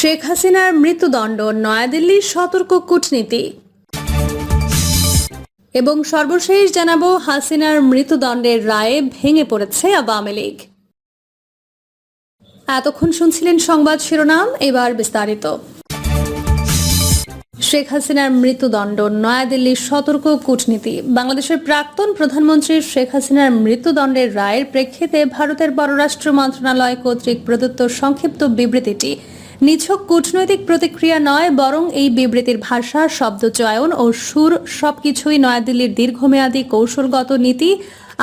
শেখ হাসিনার মৃত্যুদণ্ড, নয়াদিল্লির সতর্ক কূটনীতি। এবং সর্বশেষ জানাব, হাসিনার মৃত্যুদণ্ডের রায়ে ভেঙে পড়েছে আওয়ামী লীগ। এতক্ষণ শুনছিলেন সংবাদ শিরোনাম, এবার বিস্তারিত। শেখ হাসিনার মৃত্যুদণ্ড, নয়াদিল্লির সতর্ক কূটনীতি। বাংলাদেশের প্রাক্তন প্রধানমন্ত্রী শেখ হাসিনার মৃত্যুদণ্ডের রায়ের প্রেক্ষিতে ভারতের পররাষ্ট্র মন্ত্রণালয় কর্তৃক প্রদত্ত সংক্ষিপ্ত বিবৃতিটি নিছক কূটনৈতিক প্রতিক্রিয়া নয়, বরং এই বিবৃতির ভাষা শব্দচয়ন ও সুর সবকিছুই নয়াদিল্লির দীর্ঘমেয়াদী কৌশলগত নীতি,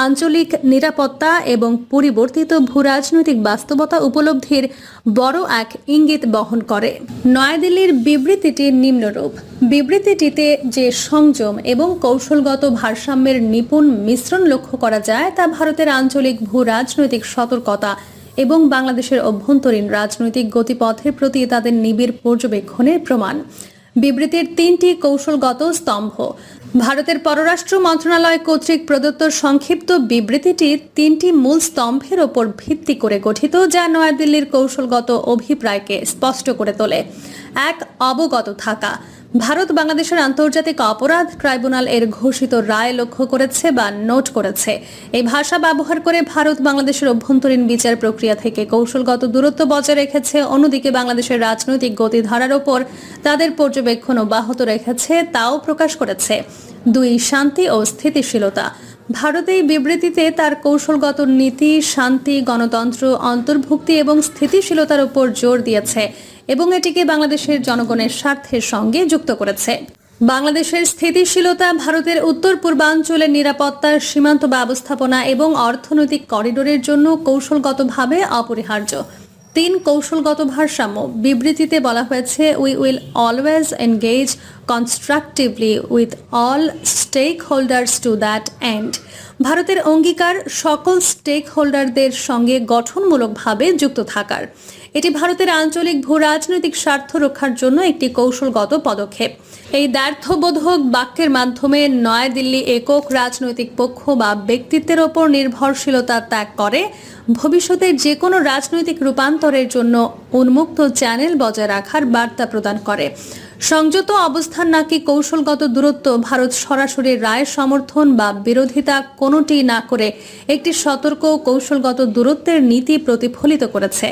আঞ্চলিক নিরাপত্তা এবং পরিবর্তিত ভূরাজনৈতিক বাস্তবতা উপলব্ধির বড় এক ইঙ্গিত বহন করে। নয়াদিল্লির বিবৃতিটি নিম্নরূপ। বিবৃতিটিতে যে সংযম এবং কৌশলগত ভারসাম্যের নিপুণ মিশ্রণ লক্ষ্য করা যায়, তা ভারতের আঞ্চলিক ভূ রাজনৈতিক সতর্কতা এবং বাংলাদেশের অভ্যন্তরীণ রাজনৈতিক গতিপথের প্রতি তাদের নিবিড় পর্যবেক্ষণের প্রমাণ। বিবৃতির তিনটি কৌশলগত স্তম্ভ। ভারতের পররাষ্ট্র মন্ত্রণালয় কর্তৃক প্রদত্ত সংক্ষিপ্ত বিবৃতিটি তিনটি মূল স্তম্ভের ওপর ভিত্তি করে গঠিত, যা নয়াদিল্লির কৌশলগত অভিপ্রায়কে স্পষ্ট করে তোলে। এক, অবগত থাকা। ভারত বাংলাদেশের আন্তর্জাতিক অপরাধ ট্রাইব্যুনাল এর ঘোষিত রায় লক্ষ্য করেছে বা নোট করেছে। এই ভাষা ব্যবহার করে ভারত বাংলাদেশের অভ্যন্তরীণ বিচার প্রক্রিয়া থেকে কৌশলগত দূরত্ব বজায় রেখেছে। অন্যদিকে বাংলাদেশের রাজনৈতিক গতিধারার ওপর তাদের পর্যবেক্ষণ অব্যাহত রেখেছে, তাও প্রকাশ করেছে। দুই, শান্তি ও স্থিতিশীলতা। ভারত এই বিবৃতিতে তার কৌশলগত নীতি, শান্তি, গণতন্ত্র, অন্তর্ভুক্তি এবং স্থিতিশীলতার উপর জোর দিয়েছে। এবং এটিকে বাংলাদেশের জনগণের স্বার্থের সঙ্গে যুক্ত করেছে। বাংলাদেশের স্থিতিশীলতা ভারতের উত্তর পূর্বাঞ্চলের নিরাপত্তার সীমান্ত ব্যবস্থাপনা এবং অর্থনৈতিক করিডোরের জন্য কৌশলগতভাবে অপরিহার্য। তিন কৌশলগত ভারসাম্য বিবৃতিতে বলা হয়েছে we will always engage constructively with all stakeholders to that end ভারতের অঙ্গীকার সকল স্টেক হোল্ডারদের সঙ্গে গঠনমূলকভাবে যুক্ত থাকার। এটি ভারতের আঞ্চলিক ভূ রাজনৈতিক স্বার্থ রক্ষার জন্য একটি কৌশলগত পদক্ষেপ। এই দ্ব্যর্থবোধক বাক্যের মাধ্যমে নয়াদিল্লি একক রাজনৈতিক পক্ষ বা ব্যক্তিত্বের ওপর নির্ভরশীলতা ত্যাগ করে, ভবিষ্যতে যে কোনো রাজনৈতিক রূপান্তরের জন্য উন্মুক্ত চ্যানেল বজায় রাখার বার্তা প্রদান করে। সংযত অবস্থান নাকি কৌশলগত দূরত্ব, ভারত সরাসরি রায় সমর্থন বা বিরোধিতা কোনোটি না করে একটি সতর্ক কৌশলগত দূরত্বের নীতি প্রতিফলিত করেছে।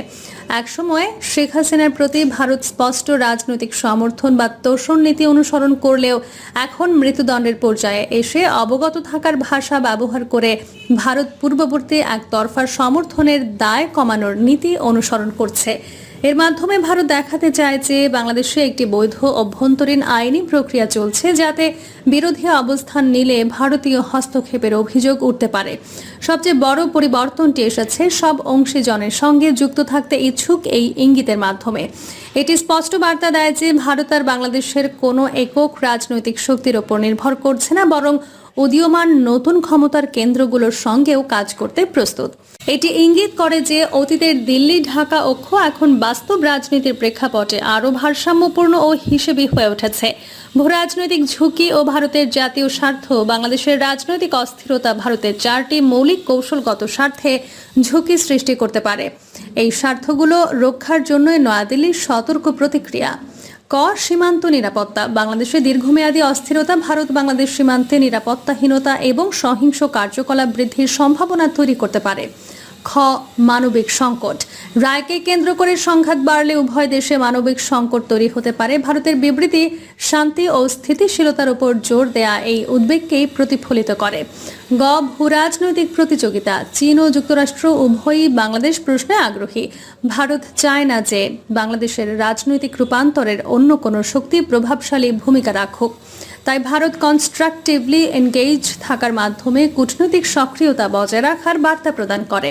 একসময় শেখ হাসিনার প্রতি ভারত স্পষ্ট রাজনৈতিক সমর্থন বা তোষণ নীতি অনুসরণ করলেও এখন মৃত্যুদণ্ডের পর্যায়ে এসে অবগত থাকার ভাষা ব্যবহার করে ভারত পূর্ববর্তী একতরফা সমর্থনের দায় কমানোর নীতি অনুসরণ করছে। এর মাধ্যমে ভারত দেখাতে চায় যে বাংলাদেশে একটি বৈধ অভ্যন্তরীণ আইনি প্রক্রিয়া চলছে যাতে বিরোধী অবস্থান নিলে ভারতীয় হস্তক্ষেপের অভিযোগ উঠতে পারে। সবচেয়ে বড় পরিবর্তনটি এসেছে, সব অংশীজনের সঙ্গে যুক্ত থাকতে ইচ্ছুক এই ইঙ্গিতের মাধ্যমে। এটি স্পষ্ট বার্তা দেয় যে ভারত আর বাংলাদেশের কোনো একক রাজনৈতিক শক্তির ওপর নির্ভর করছে না, বরং উদীয়মান নতুন ক্ষমতার কেন্দ্রগুলোর সঙ্গেও কাজ করতে প্রস্তুত। এটি ইঙ্গিত করে যে অতীতের দিল্লি, ঢাকা অক্ষ এখন বাস্তব রাজনীতির প্রেক্ষাপটে আরও ভারসাম্যপূর্ণ ও হিসেবি হয়ে উঠেছে। ভূরাজনৈতিক ঝুঁকি ও ভারতের জাতীয় স্বার্থ, বাংলাদেশের রাজনৈতিক অস্থিরতা ভারতের চারটি মৌলিক কৌশলগত স্বার্থে ঝুঁকি সৃষ্টি করতে পারে। এই স্বার্থগুলো রক্ষার জন্যই নয়াদিল্লির সতর্ক প্রতিক্রিয়া। ক, সীমান্ত নিরাপত্তা বাংলাদেশে দীর্ঘমেয়াদী অস্থিরতা, ভারত বাংলাদেশ সীমান্তে নিরাপত্তাহীনতা এবং সহিংস কার্যকলাপ বৃদ্ধির সম্ভাবনা তৈরি করতে পারে। খ, মানবিক সংকট। রায়কে কেন্দ্র করে সংঘাত বাড়লে উভয় দেশে মানবিক সংকট তৈরি হতে পারে। ভারতের বিবৃতি, শান্তি ও স্থিতিশীলতার উপর জোর দেয়া এই উদ্বেগকেই প্রতিফলিত করে। গ, ভূরাজনৈতিক প্রতিযোগিতা, চীন ও যুক্তরাষ্ট্র উভয়ই বাংলাদেশ প্রশ্নে আগ্রহী। ভারত চায় না যে বাংলাদেশের রাজনৈতিক রূপান্তরের অন্য কোনো শক্তি প্রভাবশালী ভূমিকা রাখুক। তাই ভারত কনস্ট্রাকটিভলি এনগেজ থাকার মাধ্যমে কূটনৈতিক সক্রিয়তা বজায় রাখার বার্তা প্রদান করে।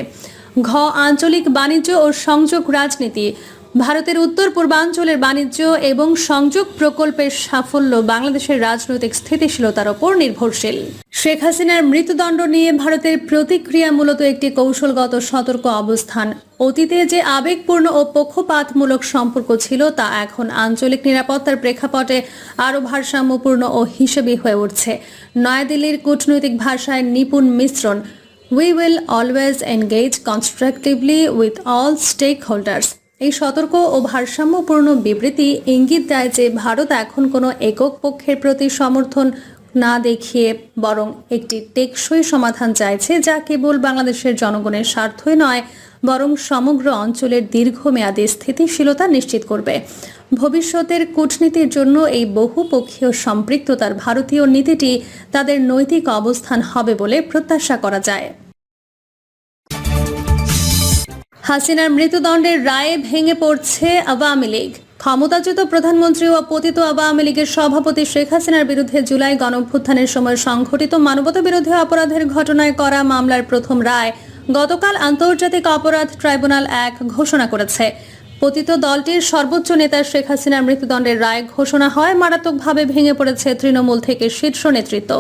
ঘ, আঞ্চলিক বাণিজ্য ও সংযোগ রাজনীতি ভারতের উত্তর পূর্বাঞ্চলের বাণিজ্য এবং সংযোগ প্রকল্পের সাফল্য বাংলাদেশের রাজনৈতিক স্থিতিশীলতার ওপর নির্ভরশীল। শেখ হাসিনার মৃত্যুদণ্ড নিয়ে ভারতের প্রতিক্রিয়া মূলত একটি কৌশলগত সতর্ক অবস্থান। অতীতে যে আবেগপূর্ণ ও পক্ষপাতমূলক সম্পর্ক ছিল তা এখন আঞ্চলিক নিরাপত্তার প্রেক্ষাপটে আরও ভারসাম্যপূর্ণ ও হিসেবি হয়ে উঠছে। নয়াদিল্লির কূটনৈতিক ভাষায় নিপুণ মিশ্রণ we will always engage constructively with all stakeholders এই সতর্ক ও ভারসাম্যপূর্ণ বিবৃতি ইঙ্গিত দেয় যে ভারত এখন কোনো একক পক্ষের প্রতি সমর্থন না দেখিয়ে বরং একটি টেকসই সমাধান চাইছে, যা কেবল বাংলাদেশের জনগণের স্বার্থই নয়, বরং সমগ্র অঞ্চলের দীর্ঘমেয়াদী স্থিতিশীলতা নিশ্চিত করবে। ভবিষ্যতের কূটনীতির জন্য এই বহুপক্ষীয় সম্পৃক্ততার ভারতীয় নীতিটি তাদের নৈতিক অবস্থান হবে বলে প্রত্যাশা করা যায়। হাসিনার মৃত্যুদণ্ডের রায়ে ভেঙে পড়ছে আওয়ামী লীগ। ক্ষমতাচ্যুত প্রধানমন্ত্রী ও পতিত আওয়ামী লীগের সভাপতি শেখ হাসিনার বিরুদ্ধে জুলাই গণঅভ্যুত্থানের সময় সংঘটিত মানবতা বিরোধী অপরাধের ঘটনায় করা মামলার প্রথম রায় গতকাল আন্তর্জাতিক অপরাধ ট্রাইব্যুনাল এক ঘোষণা করেছে। পতিত দলটির সর্বোচ্চ নেতা শেখ হাসিনার মৃত্যুদণ্ডের রায় ঘোষণা হয়, মারাত্মকভাবে ভেঙে পড়েছে তৃণমূল থেকে শীর্ষ নেতৃত্ব।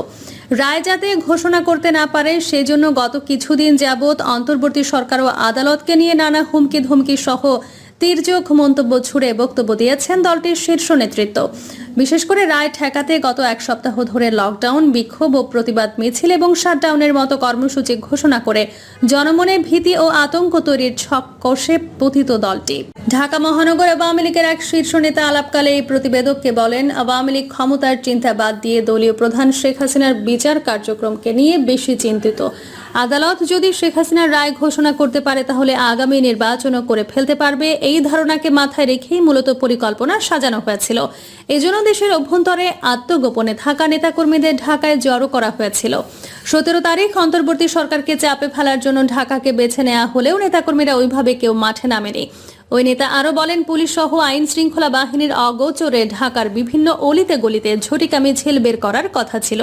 রায় যাতে ঘোষণা করতে না পারে, সেজন্য গত কিছুদিন যাবৎ অন্তর্বর্তী সরকার ও আদালতকে নিয়ে নানা হুমকি ধুমকি সহ তীর্যক মন্তব্য ছুড়ে বক্তব্য দিয়েছেন দলটির শীর্ষ নেতৃত্ব। বিশেষ করে রায় ঠেকাতে গত এক সপ্তাহ ধরে লকডাউন, বিক্ষোভ ও প্রতিবাদ মিছিল এবং শাটডাউনের মতো কর্মসূচি ঘোষণা করে জনমনে ভীতি ও আতঙ্ক তৈরির ছক কষে পতিত দলটি। ঢাকা মহানগর আওয়ামী লীগের এক শীর্ষ নেতা আলাপকালে এই প্রতিবেদককে বলেন, আওয়ামী লীগ ক্ষমতার চিন্তা বাদ দিয়ে দলীয় প্রধান শেখ হাসিনার বিচার কার্যক্রমকে নিয়ে বেশি চিন্তিত। আদালত যদি শেখ হাসিনার রায় ঘোষণা করতে পারে, তাহলে আগামী নির্বাচনও করে ফেলতে পারবে। এই ধারণাকে মাথায় রেখেই মূলত পরিকল্পনা সাজানো হয়েছিল। এজন্য দেশের অভ্যন্তরে আত্মগোপনে থাকা নেতাকর্মীদের ঢাকায় জড়ো করা হয়েছিল। সতেরো তারিখ অন্তর্বর্তী সরকারকে চাপে ফেলার জন্য ঢাকাকে বেছে নেওয়া হলেও নেতাকর্মীরা ওইভাবে কেউ মাঠে নামেনি। ওই নেতা আরও বলেন পুলিশ সহ আইন শৃঙ্খলা বাহিনীর অগোচরে ঢাকার বিভিন্ন অলিতে গলিতে ঝটিকা মিছিল বের করার কথা ছিল।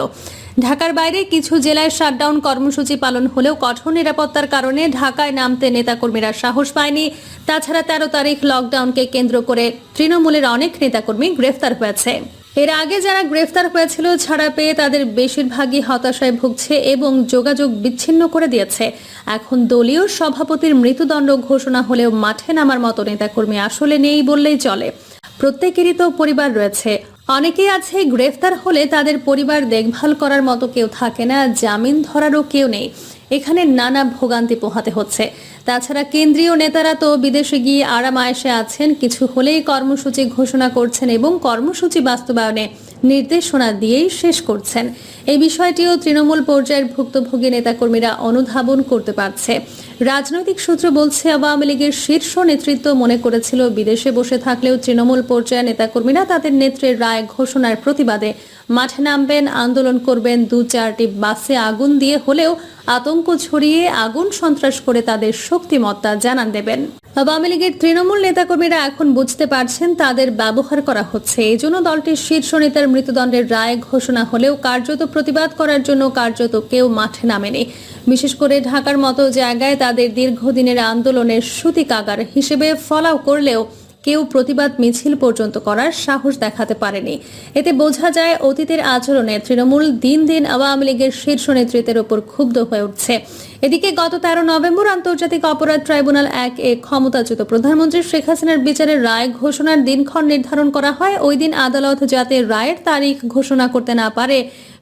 ঢাকার বাইরে কিছু জেলায় শাটডাউন কর্মসূচি পালন হলেও কঠোর নিরাপত্তার কারণে ঢাকায় নামতে নেতাকর্মীরা সাহস পায়নি। তাছাড়া তেরো তারিখ লকডাউনকে কেন্দ্র করে তৃণমূলের অনেক নেতাকর্মী গ্রেফতার হয়েছে। এর আগে যারা গ্রেফতার হয়েছিল ছাড়া পেয়ে তাদের বেশিরভাগই হতাশায় ভুগছে এবং যোগাযোগ বিচ্ছিন্ন করে দিয়েছে। এখন দলীয় সভাপতির মৃত্যুদণ্ড ঘোষণা হলেও মাঠে নামার মতো নেতাকর্মী আসলে নেই বললেই চলে। প্রত্যেকেরই তো পরিবার রয়েছে। অনেকেই আছে গ্রেফতার হলে তাদের পরিবার দেখভাল করার মতো কেউ থাকে না, জামিন ধরারও কেউ নেই। এখানে নানা ভোগান্তি পোহাতে হচ্ছে। তাছাড়া কেন্দ্রীয় নেতারা তো বিদেশে গিয়ে আরাম আয়েসে আছেন, কিছু হলেই কর্মসূচি ঘোষণা করছেন এবং কর্মসূচি বাস্তবায়নে নির্দেশনা দিয়েই শেষ করছেন। এই বিষয়টিও তৃণমূল পর্যায়ের ভুক্তভোগী নেতাকর্মীরা অনুধাবন করতে পারছে। রাজনৈতিক সূত্র বলছে, আওয়ামী লীগের শীর্ষ নেতৃত্ব মনে করেছিল, বিদেশে বসে থাকলেও তৃণমূল পর্যায়ের নেতাকর্মীরা তাদের নেত্রের রায় ঘোষণার প্রতিবাদে মাঠে নামবেন, আন্দোলন করবেন, দু চারটি বাসে আগুন দিয়ে হলেও আতঙ্ক ছড়িয়ে আগুন সন্ত্রাস করে তাদের শক্তিমত্তা জানান দেবেন। আওয়ামী লীগের তৃণমূল নেতাকর্মীরা এখন বুঝতে পারছেন তাদের ব্যবহার করা হচ্ছে। এই জন্য দলটির শীর্ষ নেতার মৃত্যুদণ্ডের রায় ঘোষণা হলেও কার্যত প্রতিবাদ করার জন্য কার্যত কেউ মাঠে নামেনি। বিশেষ করে ঢাকার মতো জায়গায় তাদের দীর্ঘদিনের আন্দোলনের সূতিকাগার হিসেবে ফলাও করলেও কেউ প্রতিবাদ মিছিল পর্যন্ত করার সাহস দেখাতে পারেনি। এতে বোঝা যায় অতীতের আচরণে তৃণমূল দিন দিন আওয়ামী লীগের শীর্ষ নেতৃত্বের ওপর ক্ষুব্ধ হয়ে উঠছে। এদিকে গত তেরো নভেম্বর আন্তর্জাতিক অপরাধ ট্রাইব্যুনাল এক এ ক্ষমতাচ্যুত প্রধানমন্ত্রী শেখ হাসিনার বিচারের রায় ঘোষণার দিনক্ষণ নির্ধারণ করা হয়। ওই দিন আদালত যাতে রায়ের তারিখ ঘোষণা করতে না পারে,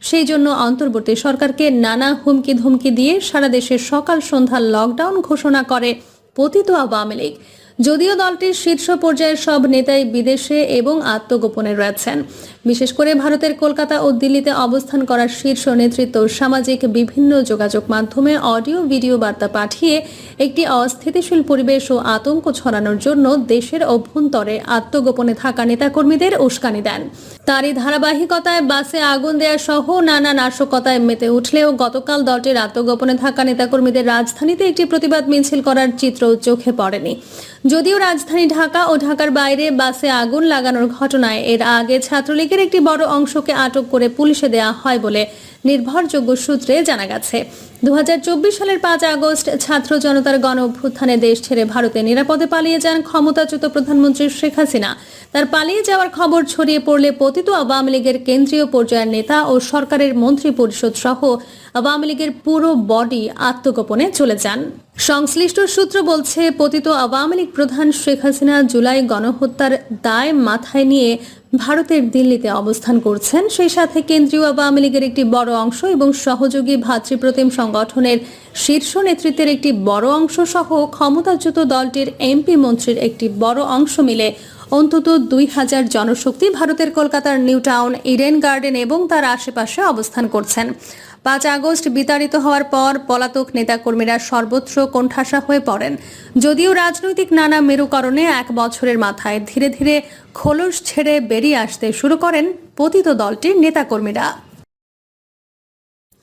সেই জন্য অন্তর্বর্তী সরকারকে নানা হুমকি ধমকি দিয়ে সারা দেশে সকাল সন্ধ্যা লকডাউন ঘোষণা করে পতিত আওয়ামী লীগ। যদিও দলটির শীর্ষ পর্যায়ের সব নেতাই বিদেশে এবং আত্মগোপনে রয়েছেন। বিশেষ করে ভারতের কলকাতা ও দিল্লিতে অবস্থান করা শীর্ষ নেতৃত্ব সামাজিক বিভিন্ন যোগাযোগ মাধ্যমে অডিও, ভিডিও বার্তা পাঠিয়ে একটি অস্থিতিশীল পরিবেশ ও আতঙ্ক ছড়ানোর জন্য দেশের অভ্যন্তরে আত্মগোপনে থাকা নেতাকর্মীদের উস্কানি দেন। তারই ধারাবাহিকতায় বাসে আগুন দেয়া সহ নানা নাশকতায় মেতে উঠলেও গতকাল দলটির আত্মগোপনে থাকা নেতাকর্মীদের রাজধানীতে একটি প্রতিবাদ মিছিল করার চিত্র চোখে পড়েনি। যদিও রাজধানী ঢাকা ও ঢাকার বাইরে বাসে আগুন লাগানোর ঘটনায় এর আগে ছাত্রলীগের একটি বড় অংশকে আটক করে পুলিশে দেয়া হয় বলে নির্ভরযোগ্য সূত্রে জানা গেছে। দু হাজার চব্বিশ সালের পাঁচ আগস্ট ছাত্র জনতার গণ অভ্যুত্থানে দেশ ছেড়ে ভারতে নিরাপদে পালিয়ে যান ক্ষমতাচ্যুত প্রধানমন্ত্রী শেখ হাসিনা। তার পালিয়ে যাওয়ার খবর ছড়িয়ে পড়লে পতিত আওয়ামী লীগের কেন্দ্রীয় পর্যায়ের নেতা ও সরকারের মন্ত্রী পরিষদ সহ আওয়ামী লীগের পুরো বডি আত্মগোপনে চলে যান। সংশ্লিষ্ট সূত্র বলছে, পতিত আওয়ামী লীগ প্রধান শেখ হাসিনা জুলাই গণহত্যার দায় মাথায় নিয়ে ভারতের দিল্লিতে অবস্থান করছেন। সেই সাথে কেন্দ্রীয় আওয়ামী লীগের একটি বড় অংশ এবং সহযোগী ভাতৃপ্রতিম সংগঠনের শীর্ষ নেতৃত্বের একটি বড় অংশ সহ ক্ষমতাচ্যুত দলটির এমপি মন্ত্রীর একটি বড় অংশ মিলে অন্তত দুই হাজার জনশক্তি ভারতের কলকাতার নিউ টাউন, ইডেন গার্ডেন এবং তার আশেপাশে অবস্থান করছেন। পাঁচ আগস্ট বিতাড়িত হওয়ার পর পলাতক নেতাকর্মীরা সর্বত্র কোণঠাসা হয়ে পড়েন। যদিও রাজনৈতিক নানা মেরুকরণে এক বছরের মাথায় ধীরে ধীরে খোলস ছেড়ে বেরিয়ে আসতে শুরু করেন পতিত দলটির নেতাকর্মীরা।